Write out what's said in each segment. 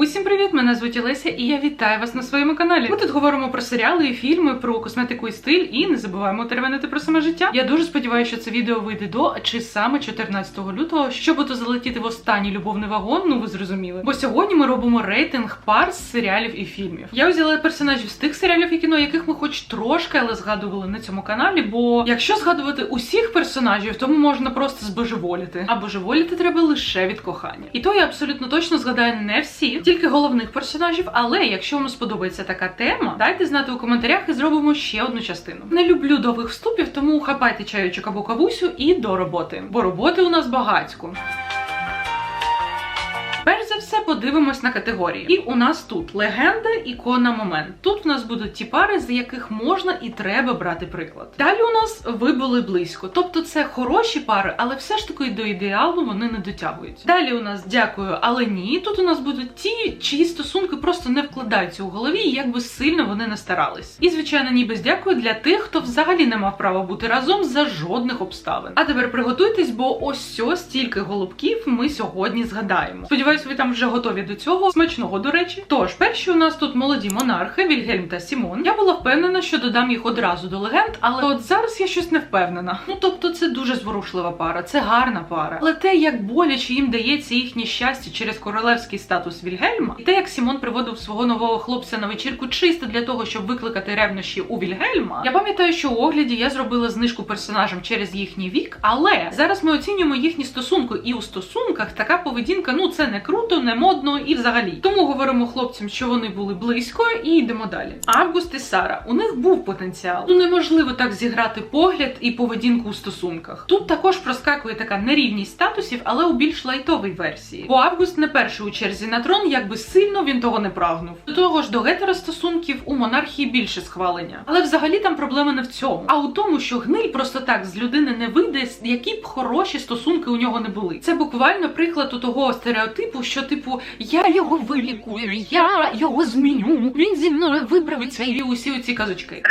Усім привіт! Мене звуть Олеся, і я вітаю вас на своєму каналі. Ми тут говоримо про серіали і фільми, про косметику і стиль, і не забуваємо теревенити про саме життя. Я дуже сподіваюся, що це відео вийде до чи саме 14 лютого, щоб ото залетіти в останній любовний вагон. Ну ви зрозуміли. Бо сьогодні ми робимо рейтинг пар з серіалів і фільмів. Я взяла персонажів з тих серіалів і кіно, яких ми хоч трошки, але згадували на цьому каналі. Бо якщо згадувати усіх персонажів, тому можна просто збожеволіти. А божеволіти треба лише від кохання. І то я абсолютно точно згадаю не всі, тільки головних персонажів. Але якщо вам сподобається така тема, дайте знати у коментарях і зробимо ще одну частину. Не люблю довгих вступів, тому хапайте чайочок або кавусю і до роботи. Бо роботи у нас багатько. Перш подивимось на категорії. І у нас тут легенда, ікона, момент. Тут у нас будуть ті пари, з яких можна і треба брати приклад. Далі у нас ви були близько. Тобто це хороші пари, але все ж таки до ідеалу вони не дотягують. Далі у нас дякую, але ні. Тут у нас будуть ті, чиї стосунки просто не вкладаються у голові, як би сильно вони не старались. І звичайно, ні без дякую для тих, хто взагалі не мав права бути разом за жодних обставин. А тепер приготуйтесь, бо ось ось стільки голубків ми сьогодні згадаємо. Сподіваюсь, ви там вже готові до цього. Смачного, до речі. Тож, перші у нас тут молоді монархи, Вільгельм та Сімон. Я була впевнена, що додам їх одразу до легенд, але от зараз я щось не впевнена. Ну тобто, це дуже зворушлива пара, це гарна пара. Але те, як боляче їм дається їхнє щастя через королевський статус Вільгельма, і те, як Сімон приводив свого нового хлопця на вечірку чисто для того, щоб викликати ревнощі у Вільгельма. Я пам'ятаю, що у огляді я зробила знижку персонажам через їхній вік, але зараз ми оцінюємо їхні стосунки, і у стосунках така поведінка, ну це не круто, не модно і взагалі. Тому говоримо хлопцям, що вони були близько, і йдемо далі. Август і Сара, у них був потенціал. Ну неможливо так зіграти погляд і поведінку у стосунках. Тут також проскакує така нерівність статусів, але у більш лайтовій версії. Бо Август не перший у черзі на трон, якби сильно він того не прагнув. До того ж, до гетеростосунків у монархії більше схвалення. Але взагалі там проблема не в цьому, а у тому, що гниль просто так з людини не вийде, які б хороші стосунки у нього не були. Це буквально приклад у того стереотипу, що типу я його вилікую, я його зміню. Він зі мною виправить свої усі оці казочки.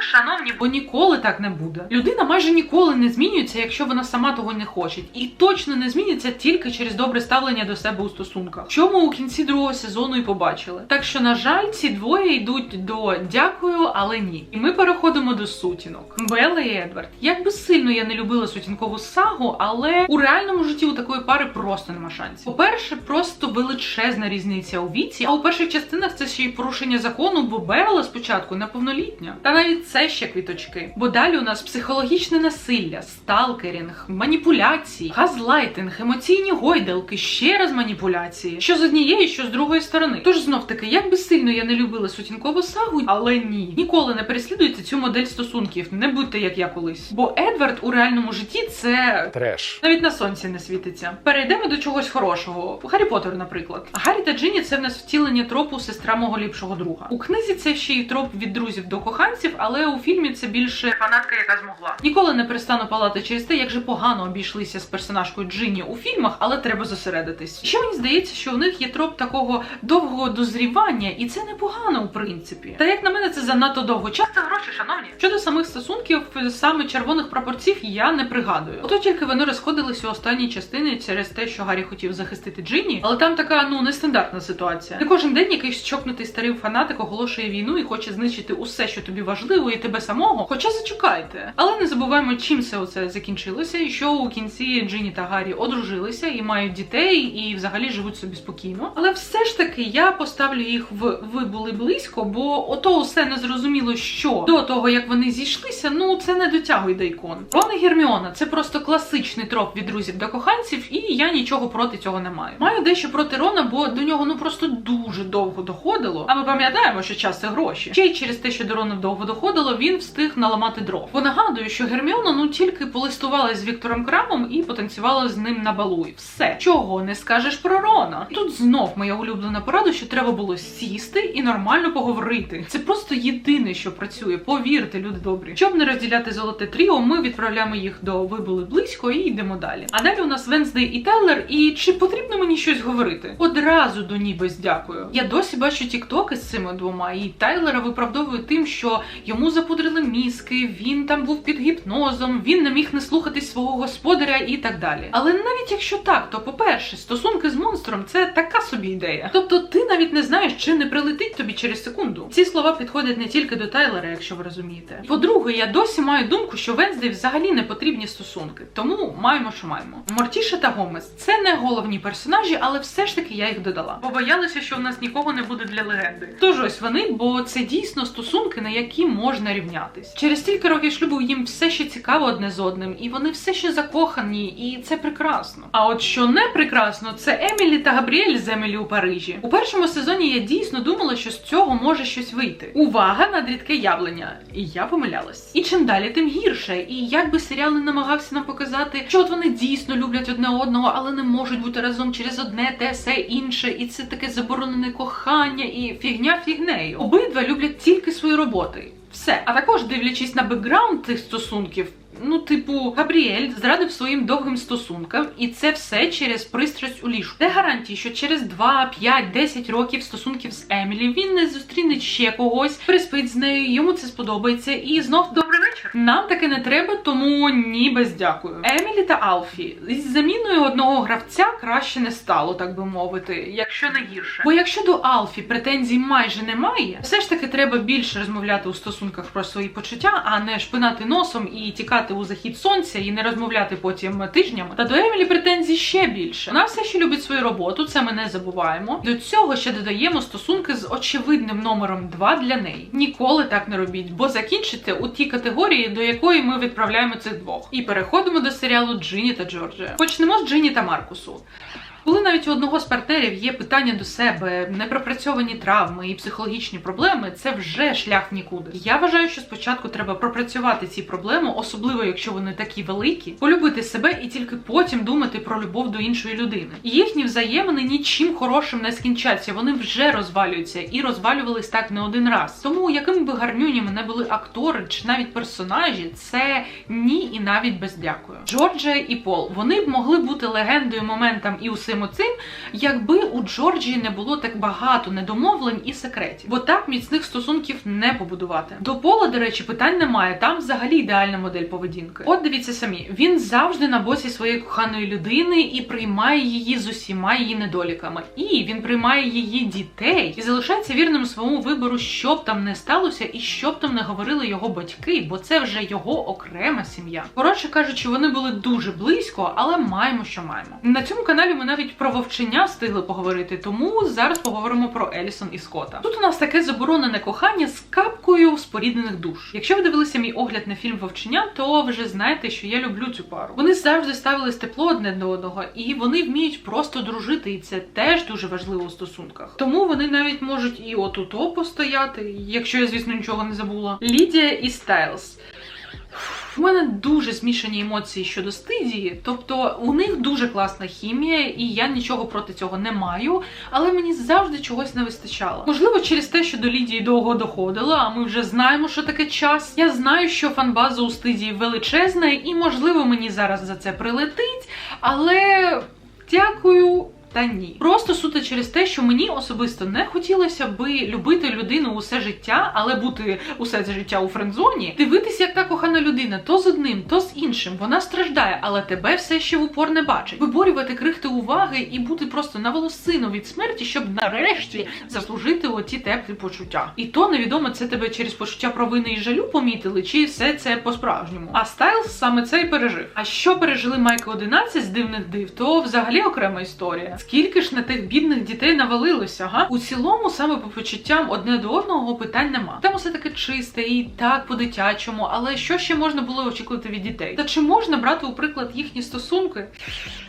Шановні, бо ніколи так не буде. Людина майже ніколи не змінюється, якщо вона сама того не хоче, і точно не зміниться тільки через добре ставлення до себе у стосунках. Що ми у кінці другого сезону і побачили. Так що, на жаль, ці двоє йдуть до дякую, але ні. І ми переходимо до сутінок. Белла і Едвард. Як би сильно я не любила сутінкову сагу, але у реальному житті у такої пари просто нема шансів. По-перше, просто величезна різниця у віці. А у перших частинах це ще й порушення закону, бо Белла спочатку неповнолітня. Та навіть це ще квіточки. Бо далі у нас психологічне насилля, сталкерінг, маніпуляції, газлайтинг, емоційні гойдалки, ще раз маніпуляції. Що з однієї, що з другої сторони. Тож знов таки, як би сильно я не любила сутінкову сагу, але ні. Ніколи не переслідуйте цю модель стосунків. Не будьте як я колись. Бо Едвард у реальному житті це Треш. навіть на сонці не світиться. Перейдемо до чогось хорошого. Гаррі Поттер, наприклад. Гаррі та Джині це в нас втілення тропу сестра мого ліпшого друга. У книзі це ще й троп від друзів до коханців, але у фільмі це більше фанатка, яка змогла. Ніколи не перестану палати через те, як же погано обійшлися з персонажкою Джині у фільмах, але треба зосередитись. Ще мені здається, що в них є троп такого довгого дозрівання, і це непогано у принципі. Та як на мене, це занадто довго. Час це гроші, шановні. Щодо самих стосунків, саме червоних прапорців я не пригадую. Ото тільки вони розходились у останній частині через те, що Гаррі хотів захистити Джині, але там така ну нестандартна ситуація. Не кожен день якийсь чокнутий старий фанатик оголошує війну і хоче знищити усе, що тобі важливо, і тебе самого. Хоча зачекайте. Але не забуваємо, чим все оце закінчилося, і що у кінці Джині та Гаррі одружилися і мають дітей, і взагалі живуть собі спокійно. Але все ж таки я поставлю їх в ви були близько, бо ото усе не зрозуміло, що до того як вони зійшлися, ну це не дотягує до ікон. Рон і Герміона це просто класичний троп від друзів до коханців, і я нічого проти цього не маю. Маю дещо проти Рона, бо до нього ну просто дуже довго доходило. А ми пам'ятаємо, що час це гроші. Ще й через те, що до Рона довго доходило, він встиг наламати дров. Бо нагадую, що Герміона ну тільки полистувалась з Віктором Крамом і потанцювала з ним на балу. І все, чого не скажеш про Рона. Тут знов моя улюблена порада, що треба було сісти і нормально поговорити. Це просто єдине, що працює. Повірте, люди добрі. Щоб не розділяти золоте тріо, ми відправляємо їх до ви були близько і йдемо далі. А далі у нас Венздей і Теллер. І чи потрібно мені щось говорити? Одразу до ніби дякую. Я досі бачу тіктоки з цими двома, і Тайлера виправдовує тим, що йому запудрили мізки, він там був під гіпнозом, він не міг не слухатись свого господаря і так далі. Але навіть якщо так, то по-перше, стосунки з монстром це така собі ідея. Тобто ти навіть не знаєш, чи не прилетить тобі через секунду. Ці слова підходять не тільки до Тайлера, якщо ви розумієте. По-друге, я досі маю думку, що Венздей взагалі не потрібні стосунки, тому маємо, що маємо. Мортіша та Гомес це не головні персонажі, але все ж таки я їх додала. Побоялися, що в нас нікого не буде для легенди. Тож ось вони, бо це дійсно стосунки, на які можна рівнятись. Через стільки років шлюбу їм все ще цікаво одне з одним, і вони все ще закохані, і це прекрасно. А от що не прекрасно, це Емілі та Габріель з Емілі у Парижі. У першому сезоні я дійсно думала, що з цього може щось вийти. Увага на рідке явлення. І я помилялась. І чим далі, тим гірше. І як би серіал не намагався нам показати, що от вони дійсно люблять одне одного, але не можуть бути разом через одне, те, все інше, і це таке заборонене кохання і фігня фігнею. Обидва люблять тільки свої роботи. Все. А також дивлячись на бекграунд цих стосунків. Ну, типу, Габріель зрадив своїм довгим стосункам, і це все через пристрасть у ліжку. Де гарантії, що через 2, 5, 10 років стосунків з Емілі він не зустріне ще когось, приспить з нею, йому це сподобається, і знов добрий вечір. Нам таке не треба, тому ні без дякую. Емілі та Алфі із заміною одного гравця краще не стало, так би мовити, якщо не гірше. Бо якщо до Алфі претензій майже немає, все ж таки треба більше розмовляти у стосунках про свої почуття, а не шпинати носом і тікати у захід сонця і не розмовляти потім тижнями. Та до Емілі претензій ще більше. Вона все ще любить свою роботу, це ми не забуваємо. До цього ще додаємо стосунки з очевидним номером 2 для неї. Ніколи так не робіть, бо закінчите у тій категорії, до якої ми відправляємо цих двох. І переходимо до серіалу Джині та Джорджія. Почнемо з Джині та Маркусу. Коли навіть у одного з партнерів є питання до себе, непропрацьовані травми і психологічні проблеми, це вже шлях нікуди. Я вважаю, що спочатку треба пропрацювати ці проблеми, особливо якщо вони такі великі, полюбити себе і тільки потім думати про любов до іншої людини. Їхні взаємини нічим хорошим не скінчаться. Вони вже розвалюються і розвалювались так не один раз. Тому якими би гарнюнями не були актори чи навіть персонажі, це ні і навіть без дякую. Джорджія і Пол вони б могли бути легендою моментам і усім оцим, якби у Джорджії не було так багато недомовлень і секретів, бо так міцних стосунків не побудувати. До Пола, до речі, питань немає. Там взагалі ідеальна модель поведінки. От дивіться самі, він завжди на боці своєї коханої людини і приймає її з усіма її недоліками. І він приймає її дітей і залишається вірним своєму вибору, що б там не сталося, і що б там не говорили його батьки, бо це вже його окрема сім'я. Коротше кажучи, вони були дуже близько, але маємо, що маємо. На цьому каналі ми навіть про вовчення встигли поговорити, тому зараз поговоримо про Елісон і Скотта. Тут у нас таке заборонене кохання з капкою споріднених душ. Якщо ви дивилися мій огляд на фільм Вовчення, то вже знаєте, що я люблю цю пару. Вони завжди ставились тепло одне до одного, і вони вміють просто дружити, і це теж дуже важливо у стосунках. Тому вони навіть можуть і отуто постояти, якщо я, звісно, нічого не забула. Лідія і Стайлз. У мене дуже змішані емоції щодо стидії, тобто у них дуже класна хімія, і я нічого проти цього не маю, але мені завжди чогось не вистачало. Можливо, через те, що до Лідії довго доходило, а ми вже знаємо, що таке час. Я знаю, що фанбаза у стидії величезна, і можливо мені зараз за це прилетить, але дякую. Та ні, просто суто через те, що мені особисто не хотілося би любити людину усе життя, але бути усе це життя у френдзоні, дивитися, як та кохана людина, то з одним, то з іншим. Вона страждає, але тебе все ще в упор не бачить. Виборювати крихти уваги і бути просто на волосину від смерті, щоб нарешті заслужити оті теплі почуття. І то невідомо, це тебе через почуття провини і жалю помітили, чи все це по-справжньому. А Стайлз саме це і пережив. А що пережили Майка 11 з дивних див, то взагалі окрема історія. Скільки ж на тих бідних дітей навалилося, га? У цілому, саме по почуттям одне до одного питань нема. Там усе таке чисте і так по-дитячому, але що ще можна було очікувати від дітей? Та чи можна брати у приклад їхні стосунки?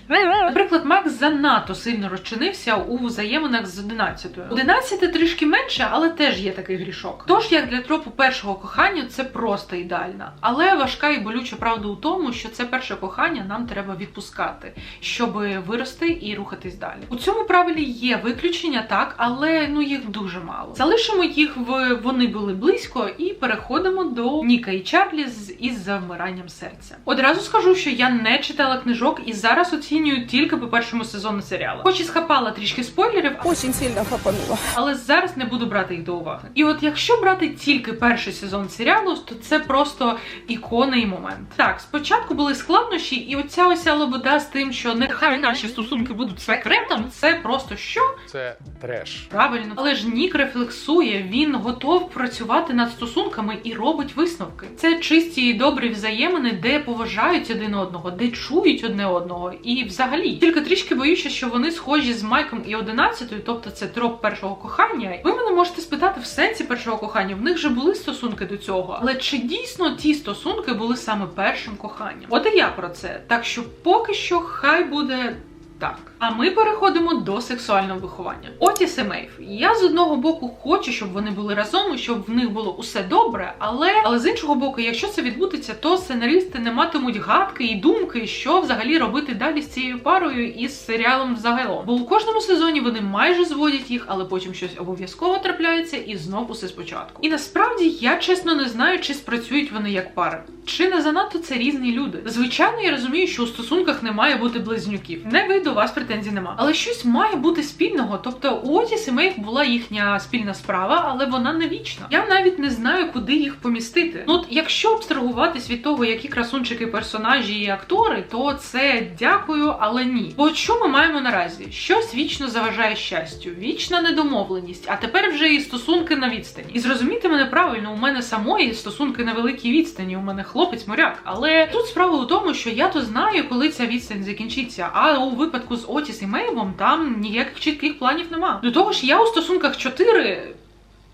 Наприклад, Макс занадто сильно розчинився у взаєминах з 11-ю. 11 трішки менше, але теж є такий грішок. Тож, як для тропу першого кохання, це просто ідеально. Але важка і болюча правда у тому, що це перше кохання нам треба відпускати, щоб вирости і рухатись далі. У цьому правилі є виключення, так, але ну їх дуже мало. Залишимо їх в вони були близько і переходимо до Ніка і Чарлі з із завмиранням серця. Одразу скажу, що я не читала книжок і зараз оцінюю тільки по першому сезону серіалу. Хоч і схапала трішки спойлерів, Очень сильно хапанула. але зараз не буду брати їх до уваги. І от якщо брати тільки перший сезон серіалу, то це просто ікона і момент. Так, спочатку були складнощі, і оця ося лобода з тим, що нехай наші стосунки будуть секретом, це просто що Це треш. правильно. Але ж Нік рефлексує, він готов працювати над стосунками і робить висновки. Це чисті і добрі взаємини, де поважають один одного, де чують одне одного. І взагалі тільки трішки боюся, що вони схожі з Майком і одинадцятою, тобто це троп першого кохання. Ви мене можете спитати в сенсі першого кохання. В них же були стосунки до цього, але чи дійсно ті стосунки були саме першим коханням? От і я про це. Так що поки що хай буде. Так, а ми переходимо до сексуального виховання. Отіс і Мейв. Я з одного боку хочу, щоб вони були разом і щоб в них було усе добре, але але з іншого боку, якщо це відбудеться, то сценаристи не матимуть гадки і думки, що взагалі робити далі з цією парою і з серіалом взагалом. Бо у кожному сезоні вони майже зводять їх, але потім щось обов'язково трапляється і знов усе спочатку. І насправді я чесно не знаю, чи спрацюють вони як пара. Чи не занадто це різні люди? Звичайно, я розумію, що у стосунках не має бути близнюків. Не ви до вас претензій нема. Але щось має бути спільного. Тобто у Отіс і Мейв була їхня спільна справа, але вона не вічна. Я навіть не знаю, куди їх помістити. Ну, от якщо абстрагуватись від того, які красунчики персонажі і актори, то це дякую, але ні. Бо що ми маємо наразі? Щось вічно заважає щастю, вічна недомовленість, а тепер вже і стосунки на відстані. І зрозумійте мене правильно, у мене самої стосунки на великій відстані. У мене хлопець моряк. Але тут справа у тому, що я то знаю, коли ця відстань закінчиться. А у випадку з Отіс з імейлом там ніяких чітких планів нема. До того ж, я у стосунках 4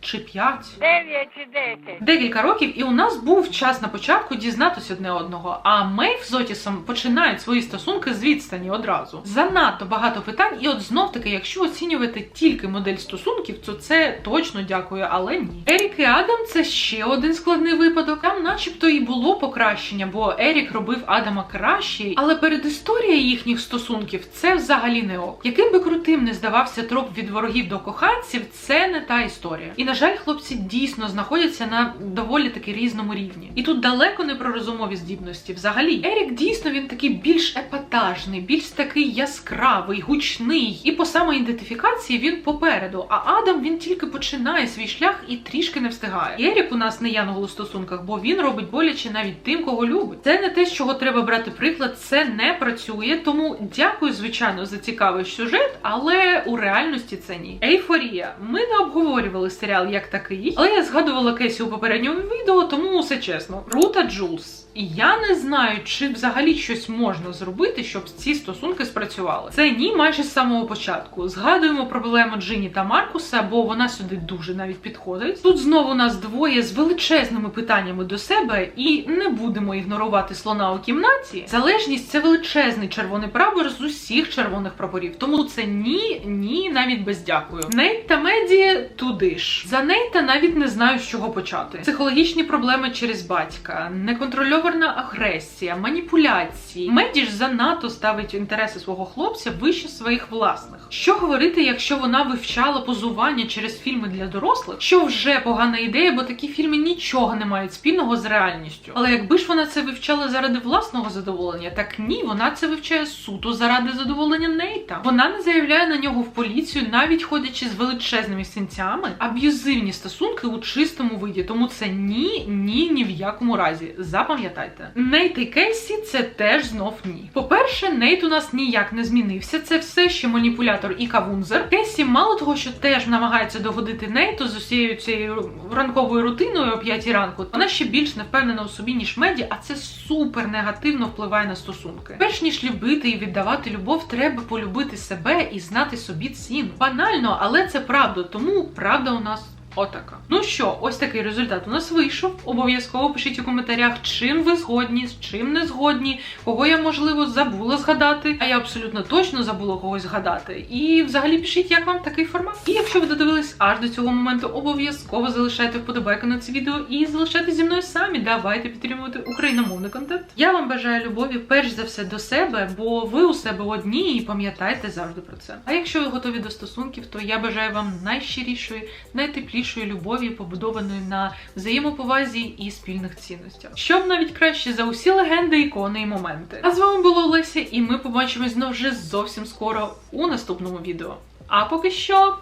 чи 5. Дев'ять чи десять. Декілька років, і у нас був час на початку дізнатися одне одного. А Мейв з Отісом починають свої стосунки з відстані одразу. Занадто багато питань, і от знов таки, якщо оцінювати тільки модель стосунків, то це точно дякую, але ні. Ерік і Адам це ще один складний випадок. Там, начебто, і було покращення, бо Ерік робив Адама краще, але передісторія їхніх стосунків це взагалі не ок. Яким би крутим не здавався троп від ворогів до коханців, це не та історія. І на жаль, хлопці дійсно знаходяться на доволі таки різному рівні. І тут далеко не про розумові здібності. Взагалі, Ерік дійсно він такий більш епатажний, більш такий яскравий, гучний. І по самоідентифікації він попереду. А Адам він тільки починає свій шлях і трішки не встигає. І Ерік у нас не янгол у стосунках, бо він робить боляче навіть тим, кого любить. Це не те, з чого треба брати приклад, це не працює. Тому дякую, звичайно, за цікавий сюжет, але у реальності це ні. Ейфорія. Ми не обговорювали серіал як такий, але я згадувала Кесі у попередньому відео, тому все чесно. Рута Джулс. І я не знаю, чи взагалі щось можна зробити, щоб ці стосунки спрацювали. Це ні, майже з самого початку. Згадуємо проблему Джині та Маркуса, бо вона сюди дуже навіть підходить. Тут знову нас двоє з величезними питаннями до себе, і не будемо ігнорувати слона у кімнаті. Залежність це величезний червоний прапор з усіх червоних прапорів. Тому це ні, ні, навіть без дякую. Нейт та Меді туди ж. За Нейта навіть не знаю, з чого почати. Психологічні проблеми через батька, неконтрольована агресія, маніпуляції. Меді ж занадто ставить інтереси свого хлопця вище своїх власних. Що говорити, якщо вона вивчала позування через фільми для дорослих, що вже погана ідея, бо такі фільми нічого не мають спільного з реальністю. Але якби ж вона це вивчала заради власного задоволення, так ні, вона це вивчає суто заради задоволення Нейта. Вона не заявляє на нього в поліцію, навіть ходячи з величезними синцями, аб'юзивні стосунки у чистому виді. Тому це ні, ні, ні в якому разі. Запам'ятайте, Нейт і Кейсі це теж знов ні. По-перше, Нейт у нас ніяк не змінився. Це все ще маніпулятор і кавунзер. Кейсі, мало того, що теж намагається догодити Нейту з усією цією ранковою рутиною о 5 ранку. Вона ще більш не впевнена у собі, ніж Меді, а це супер негативно впливає на стосунки. Перш ніж любити і віддавати любов, треба полюбити себе і знати собі ціну. Банально, але це правда, тому правда у нас Отака. Ну що, ось такий результат у нас вийшов. Обов'язково пишіть у коментарях, чим ви згодні, з чим не згодні, кого я, можливо, забула згадати, а я абсолютно точно забула когось згадати. І взагалі пишіть, як вам такий формат. І якщо ви додивились аж до цього моменту, обов'язково залишайте вподобайку на це відео і залишайте зі мною самі. Давайте підтримувати україномовний контент. Я вам бажаю любові перш за все до себе, бо ви у себе одні і пам'ятайте завжди про це. А якщо ви готові до стосунків, то я бажаю вам найщирішої, найтеплішої любові, побудованої на взаємоповазі і спільних цінностях. Щоб навіть краще за усі легенди, ікони і моменти. А з вами була Олеся, і ми побачимось знов вже зовсім скоро у наступному відео. А поки що,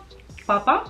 па-па!